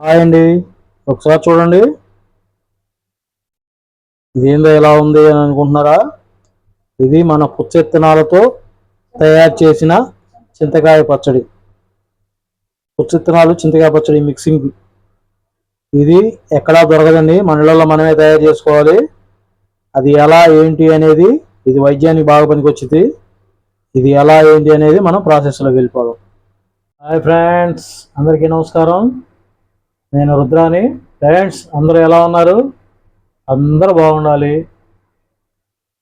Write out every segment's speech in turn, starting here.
Hi అండి. ఒకసారి చూడండి. ఇదేందో ఎలా ఉంది అని అనుకుంటున్నారా? ఇది మన పుచ్చెత్తనాలతో తయారు చేసిన చింతకాయ పచ్చడి. పుచ్చెత్తనాలు చింతకాయ పచ్చడి మిక్సింగ్ ఇది ఎక్కడా దొరకదండి? మనలలో మనమే తయారు చేసుకోవాలి. అది ఎలా ఏంటి అనేది ఇది వైద్యానికి బాగా పనికొచ్చింది. ఇది ఎలా ఏంటి అనేది మనం ప్రాసెస్లోకి వెళ్ళిపోదాం. హాయ్ ఫ్రెండ్స్ అందరికీ నమస్కారం. నేను రుద్రాని ఫ్రెండ్స్ అందరూ ఎలా ఉన్నారు? అందరూ బాగుండాలి.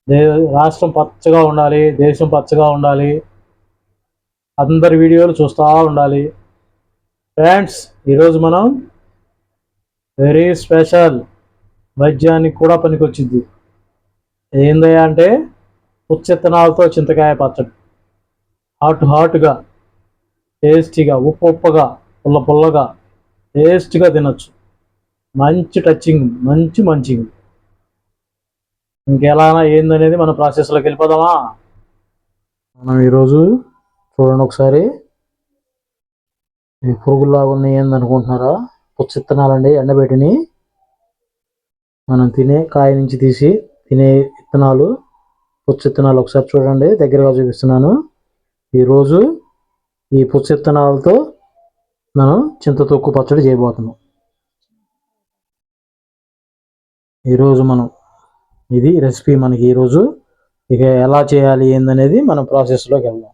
దే రాష్ట్రం పచ్చగా ఉండాలి దేశం పచ్చగా ఉండాలి. అందరి వీడియోలు చూస్తూ ఉండాలి. ఫ్రెండ్స్ ఈరోజు మనం వెరీ స్పెషల్ వైద్యానికి కూడా పనికొచ్చింది ఏందయ్యా అంటే పుచ్చెత్తనాలతో చింతకాయ పచ్చడి. హాట్ హాట్గా టేస్టీగా ఉప్పు ఉప్పగా పుల్ల పుల్లగా టేస్ట్గా తినొచ్చు. మంచి టచింగ్ మంచి మంచింగ్. ఇంకెలానా ఏందనేది మన ప్రాసెస్లోకి వెళ్ళిపోదామా? మనం ఈరోజు చూడండి ఒకసారి. ఈ పురుగులాగా ఉన్నాయి ఏందనుకుంటున్నారా? పుచ్చిత్తనాలండి ఎండబెట్టిని. మనం తినే కాయ నుంచి తీసి తినే విత్తనాలు పుచ్చిత్తనాలు ఒకసారి చూడండి. దగ్గరగా చూపిస్తున్నాను. ఈరోజు ఈ పుచ్చిత్తనాలతో మనం చింత తొక్కు పచ్చడి చేయబోతున్నాం. ఈరోజు మనం ఇది రెసిపీ మనకి ఈరోజు. ఇక ఎలా చేయాలి ఏందనేది మనం ప్రాసెస్లోకి వెళ్దాం.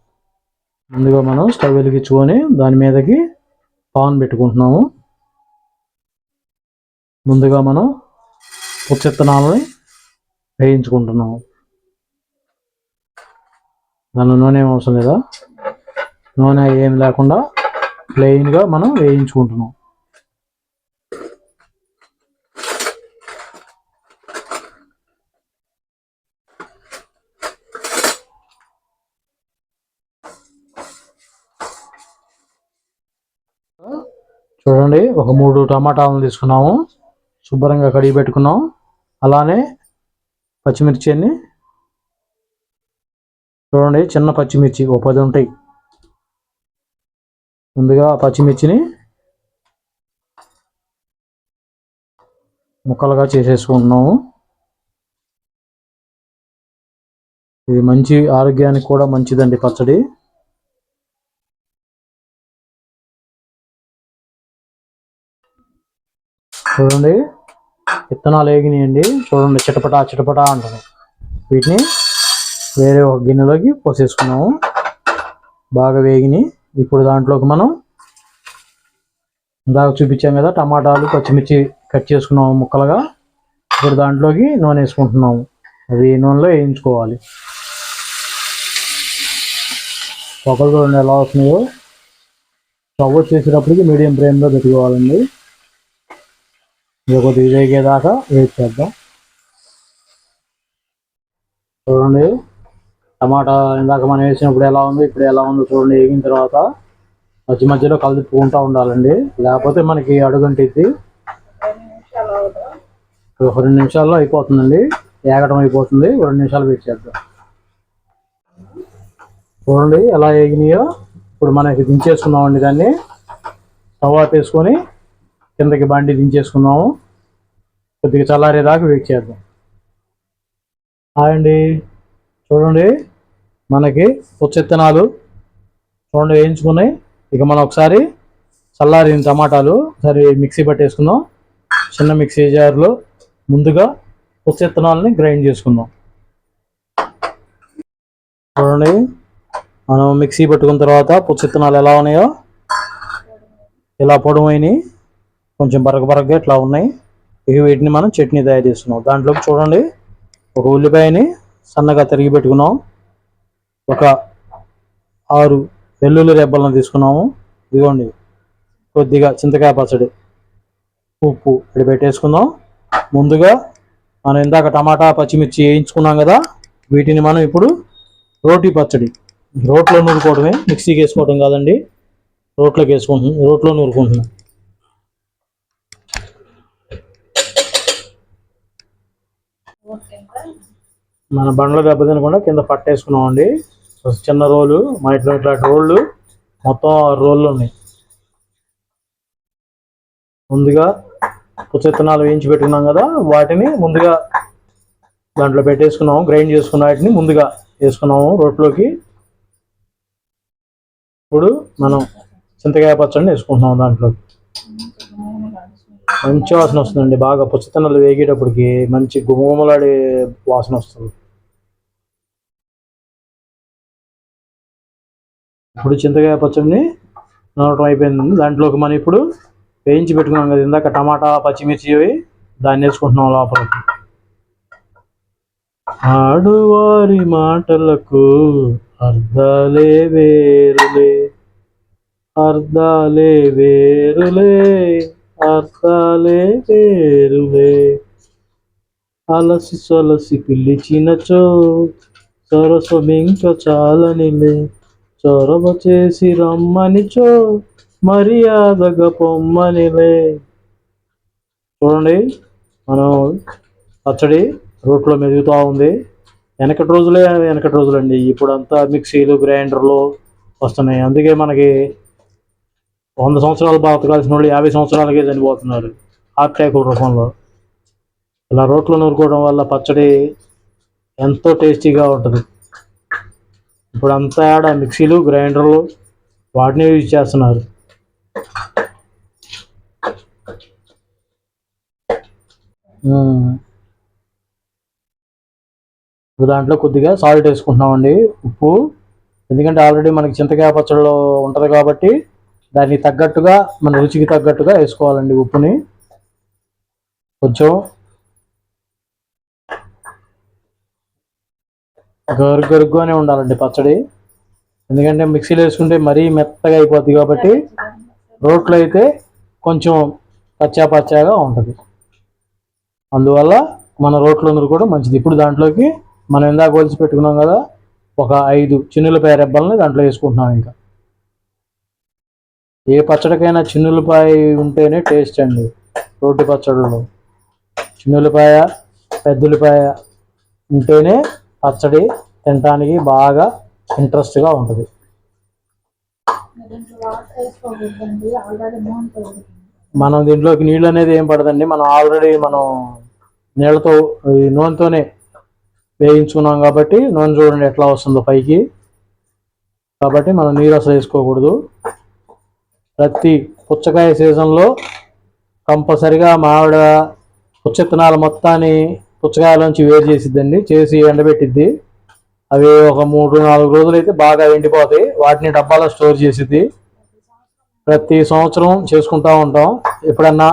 ముందుగా మనం స్టవ్ వెలిగించుకొని దాని మీదకి పాన్ పెట్టుకుంటున్నాము. ముందుగా మనం పుచ్చిత్తనాలని వేయించుకుంటున్నాము. దాని నూనె ఏం అవసరం లేదా? నూనె ఏం లేకుండా ప్లెయిన్గా మనం వేయించుకుంటున్నాం. చూడండి ఒక మూడు టమాటాలను తీసుకున్నాము. శుభ్రంగా కడిగి పెట్టుకున్నాం. అలానే పచ్చిమిర్చి అన్ని చూడండి చిన్న పచ్చిమిర్చి ఒక పది ఉంటాయి. ముందుగా పచ్చిమిర్చిని ముక్కలుగా చేసేసుకుంటున్నాము. ఇది మంచి ఆరోగ్యానికి కూడా మంచిదండి పచ్చడి. చూడండి విత్తనాలు వేగినాయండి చూడండి చిటపటా చిటపటా అంటారు వీటిని వేరే ఒక గిన్నెలోకి పోసేసుకున్నాము. బాగా వేగిని ఇప్పుడు దాంట్లోకి మనం ఇందాక చూపించాం కదా టమాటాలు పచ్చిమిర్చి కట్ చేసుకున్నాము ముక్కలుగా. ఇప్పుడు దాంట్లోకి నూనె వేసుకుంటున్నాము. అది నూనెలో వేయించుకోవాలి. పొగలు చూడండి ఎలా వస్తున్నాయో. స్టవ్ చేసేటప్పటికి మీడియం ఫ్లేమ్లో పెట్టుకోవాలండి. ఇది ఒకటి వేగేదాకా వెయిట్ చేద్దాం చూడండి. టమాటా ఇందాక మనం వేసినప్పుడు ఎలా ఉంది ఇప్పుడు ఎలా ఉందో చూడండి. వేగిన తర్వాత మధ్య మధ్యలో కలుపుకుంటూ ఉండాలండి. లేకపోతే మనకి అడుగంటిద్ది. ఒక రెండు నిమిషాల్లో అయిపోతుందండి. ఏగటం అయిపోతుంది. రెండు నిమిషాలు వెయిట్ చేద్దాం. చూడండి ఎలా వేగినాయో ఇప్పుడు మనకి దించేసుకున్నామండి దాన్ని. తవా తీసుకొని కిందకి బండి దించేసుకున్నాము. కొద్దిగా చల్లారేదాకా వెయిట్ చేద్దాం. హాయ్ అండి. చూడండి. మనకి పుచ్చెత్తనాలు చూడండి వేయించుకున్నాయి. ఇక మనం ఒకసారి చల్లారిన టమాటాలు ఒకసారి మిక్సీ పట్టేసుకుందాం. చిన్న మిక్సీ జార్లో ముందుగా పుచ్చిత్తనాలని గ్రైండ్ చేసుకుందాం. చూడండి మనం మిక్సీ పెట్టుకున్న తర్వాత పుచ్చిత్తనాలు ఎలా ఉన్నాయో. ఇలా పొడవైనవి కొంచెం బరగ బరగగా ఇట్లా ఉన్నాయి. ఇక వీటిని మనం చట్నీ తయారు చేస్తున్నాం దాంట్లోకి చూడండి ఒక ఉల్లిపాయని సన్నగా తరిగి పెట్టుకున్నాం. ఒక ఆరు వెల్లుల్లి రెబ్బలను తీసుకున్నాము. ఇదిగోండి కొద్దిగా చింతకాయ పచ్చడి ఉప్పు ఇది పెట్టేసుకుందాం ముందుగా మనం ఇందాక టమాటా పచ్చిమిర్చి వేయించుకున్నాం కదా వీటిని మనం ఇప్పుడు రోటీ పచ్చడి రోట్లో నూరుకోవడమే మిక్సీకి వేసుకోవడం కాదండి. రోట్లోకి వేసుకుంటున్నాం రోట్లో నూరుకుంటున్నాం. మన బండ్ల దెబ్బ తినకుండా కింద పట్టేసుకున్నామండి. చిన్న రోలు మా ఇంట్లో ఇట్లాంటి రోళ్ళు మొత్తం ఆరు రోళ్ళు ఉన్నాయి. ముందుగా పుచ్చత్తనాలు వేయించి పెట్టుకున్నాం కదా వాటిని ముందుగా దాంట్లో పెట్టేసుకున్నాము గ్రైండ్ చేసుకున్న వాటిని ముందుగా వేసుకున్నాము రోట్లోకి. ఇప్పుడు మనం చింతకాయ పచ్చడిని వేసుకుంటున్నాం దాంట్లో మంచి వాసన వస్తుందండి బాగా పుచ్చతనలు వేగేటప్పటికి మంచి గుమగుమలాడే వాసన వస్తుంది. ఇప్పుడు చింతకాయ పచ్చడిని నూనటం అయిపోయింది. దాంట్లోకి మనం ఇప్పుడు వేయించి పెట్టుకున్నాం కదా ఇందాక టమాటా పచ్చిమిర్చి అవి. దాన్ని వేసుకుంటున్నాం లోపలికి. ఆడువారి మాటలకు అర్థాలే వేరులే. అర్థాలే వేరులే. అర్థాలే వేరులే. అలసి సొలసి పిలిచినచో సరసమింక చాలనిలే. చొరవ చేసి రమ్మనిచో మర్యాదగా పొమ్మనిలే చూడండి మనం పచ్చడి రోట్లో మెదుగుతూ ఉంది. వెనకటి రోజులే వెనకటి రోజులండి. ఇప్పుడు అంతా మిక్సీలు గ్రైండర్లు వస్తున్నాయి. అందుకే మనకి వంద సంవత్సరాలు బతకాల్సిన వాళ్ళు యాభై సంవత్సరాలకే చనిపోతున్నారు. హార్ట్ అటాక్ రూపంలో. ఇలా రోట్లో నూరుకోవడం వల్ల పచ్చడి ఎంతో టేస్టీగా ఉంటుంది. ఇప్పుడు అంతా ఆడ మిక్సీలు గ్రైండర్లు వాటిని యూజ్ చేస్తున్నారు. దాంట్లో కొద్దిగా సాల్ట్ వేసుకుంటున్నామండి ఉప్పు. ఎందుకంటే ఆల్రెడీ మనకి చింతకాయ పచ్చడిలో ఉంటుంది కాబట్టి దానికి తగ్గట్టుగా మన రుచికి తగ్గట్టుగా వేసుకోవాలండి ఉప్పుని. కొంచెం గరుగు గరుగ్గానే ఉండాలండి పచ్చడి. ఎందుకంటే మిక్సీలో వేసుకుంటే మరీ మెత్తగా అయిపోద్ది కాబట్టి రోట్లో అయితే కొంచెం పచ్చా పచ్చాగా ఉంటుంది. అందువల్ల మన రోట్లో కూడా మంచిది. ఇప్పుడు దాంట్లోకి మనం ఇందాక కొలిచి పెట్టుకున్నాం కదా ఒక ఐదు చిన్నులపాయ రెబ్బల్ని దాంట్లో వేసుకుంటున్నాం ఇంకా. ఏ పచ్చడికైనా చిన్నులపాయ ఉంటేనే టేస్ట్ అండి రోటి పచ్చడిలో చిన్నులపాయ పెద్దలపాయ ఉంటేనే పచ్చడి తినడానికి బాగా ఇంట్రెస్ట్గా ఉంటుంది. మనం దీంట్లోకి నీళ్ళు అనేది ఏం పడదండి. మనం ఆల్రెడీ మనం నీళ్ళతో ఈ నూనెతోనే వేయించుకున్నాం కాబట్టి నూనె చూడండి ఎట్లా వస్తుందో పైకి. కాబట్టి మనం నీరు అసలు వేసుకోకూడదు. ప్రతి పుచ్చకాయ సీజన్లో కంపల్సరిగా మావిడ పుచ్చిత్తనాలు మొత్తాన్ని పుచ్చకాయలోంచి వేరు చేసిద్దండి. చేసి ఎండబెట్టిద్ది. అవి ఒక మూడు నాలుగు రోజులు అయితే బాగా ఎండిపోతాయి. వాటిని డబ్బాలో స్టోర్ చేసిద్ది. ప్రతి సంవత్సరం చేసుకుంటూ ఉంటాం. ఎప్పుడన్నా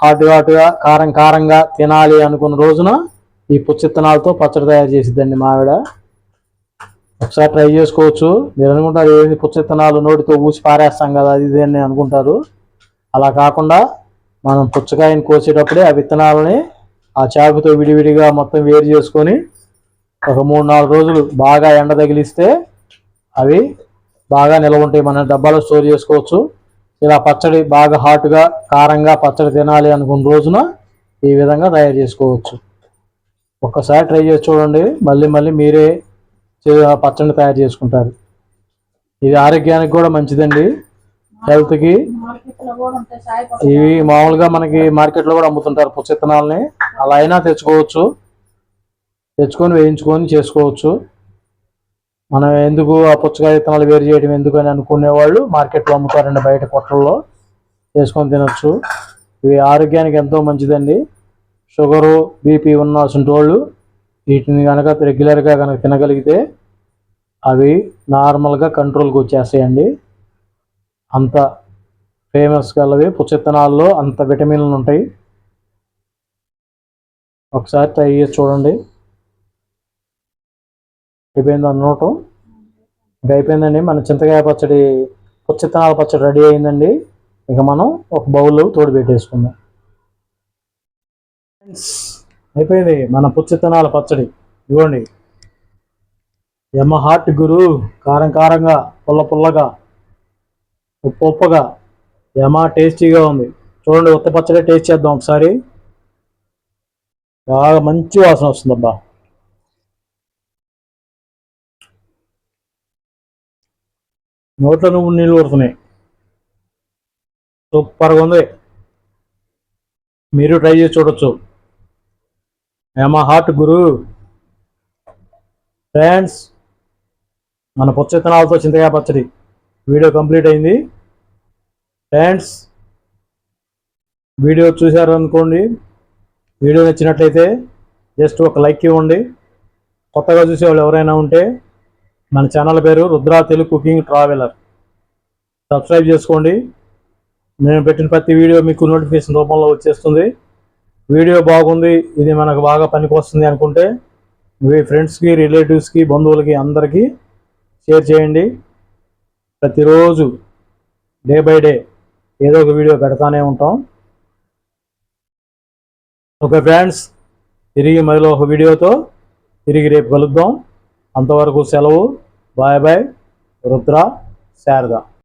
హాట్ హాట్గా కారం కారంగా తినాలి అనుకున్న రోజున ఈ పుచ్చిత్తనాలతో పచ్చడి తయారు చేసిద్దండి మావిడ. ఒకసారి ట్రై చేసుకోవచ్చు. మీరు అనుకుంటారు ఏంది పుచ్చిత్తనాలు నోటితో ఊసి పారేస్తాం కదా అది ఇది అని అనుకుంటారు. అలా కాకుండా మనం పుచ్చకాయని కోసేటప్పుడే ఆ విత్తనాలని ఆ చాకుతో విడివిడిగా మొత్తం వేరు చేసుకొని ఒక మూడు నాలుగు రోజులు బాగా ఎండ తగిలిస్తే అవి బాగా నిల్వ ఉంటాయి. మన డబ్బాలో స్టోర్ చేసుకోవచ్చు. ఇలా పచ్చడి బాగా హాట్గా కారంగా పచ్చడి తినాలి అనుకున్న రోజున ఈ విధంగా తయారు చేసుకోవచ్చు. ఒక్కసారి ట్రై చేసి చూడండి. మళ్ళీ మళ్ళీ మీరే ఆ పచ్చడిని తయారు చేసుకుంటారు. ఇది ఆరోగ్యానికి కూడా మంచిదండి. హెల్త్కి ఇవి మామూలుగా మనకి మార్కెట్లో కూడా అమ్ముతుంటారు పుచ్చిత్తనాలని అలా అయినా తెచ్చుకోవచ్చు. తెచ్చుకొని వేయించుకొని చేసుకోవచ్చు. మనం ఎందుకు ఆ పుచ్చకాయ విత్తనాలు వేరు చేయడం ఎందుకు అని అనుకునే వాళ్ళు మార్కెట్లో అమ్ముతారండి బయట కొట్టల్లో. చేసుకొని తినొచ్చు. ఇవి ఆరోగ్యానికి ఎంతో మంచిదండి. షుగరు బీపీ ఉన్న వాళ్ళు వీటిని కనుక రెగ్యులర్గా కనుక తినగలిగితే అవి నార్మల్గా కంట్రోల్కి వచ్చేస్తాయండి. అంత ఫేమస్ గలవి పుచ్చెత్తనాల్లో అంత విటమిన్లు ఉంటాయి. ఒకసారి ట్రై చేసి చూడండి. అయిపోయింది అనటం ఇంకా అయిపోయిందండి. మన చింతకాయ పచ్చడి పుచ్చెత్తనాల పచ్చడి రెడీ అయిందండి. ఇక మనం ఒక బౌల్లో తోడు పెట్టేసుకుందాం. అయిపోయింది మన పుచ్చిత్తనాల పచ్చడి. ఇవ్వండి. యమ హార్ట్ గురు కారం కారంగా పుల్ల పుల్లగా. ఉప్పు ఉప్పగా యమ టేస్టీగా ఉంది. చూడండి ఉత్త పచ్చడి టేస్ట్ చేద్దాం ఒకసారి. బాగా మంచి వాసన వస్తుంది అబ్బా నోట్లో నువ్వు నీళ్ళు కొడుతున్నాయి. సూపర్గా ఉంది. మీరు ట్రై చేసి చూడొచ్చు. ఏమా హార్ట్ గురు. ఫ్రెండ్స్ మన పుచ్చతనాలతో చింతకాయ పచ్చడి. వీడియో కంప్లీట్ అయింది. ఫ్రెండ్స్ వీడియో చూశారు అనుకోండి వీడియో నచ్చినట్లయితే జస్ట్ ఒక లైక్ ఇవ్వండి. కొత్తగా చూసేవాళ్ళు ఎవరైనా ఉంటే మన ఛానల్ పేరు Rudra Telugu cooking traveller. Subscribe చేసుకోండి. నేను పెట్టిన ప్రతి వీడియో మీకు నోటిఫికేషన్ రూపంలో వచ్చేస్తుంది. వీడియో బాగుంది ఇది మనకు బాగా పనికొస్తుంది అనుకుంటే మీ ఫ్రెండ్స్కి రిలేటివ్స్కి బంధువులకి అందరికీ షేర్ చేయండి. ప్రతిరోజు డే బై డే ఏదో ఒక వీడియో పెడతానే ఉంటాం. ఓకే ఫ్రెండ్స్ తిరిగి మరో ఒక వీడియోతో తిరిగి రేపు కలుద్దాం. అంతవరకు సెలవు. Bye bye Rudra Sharada.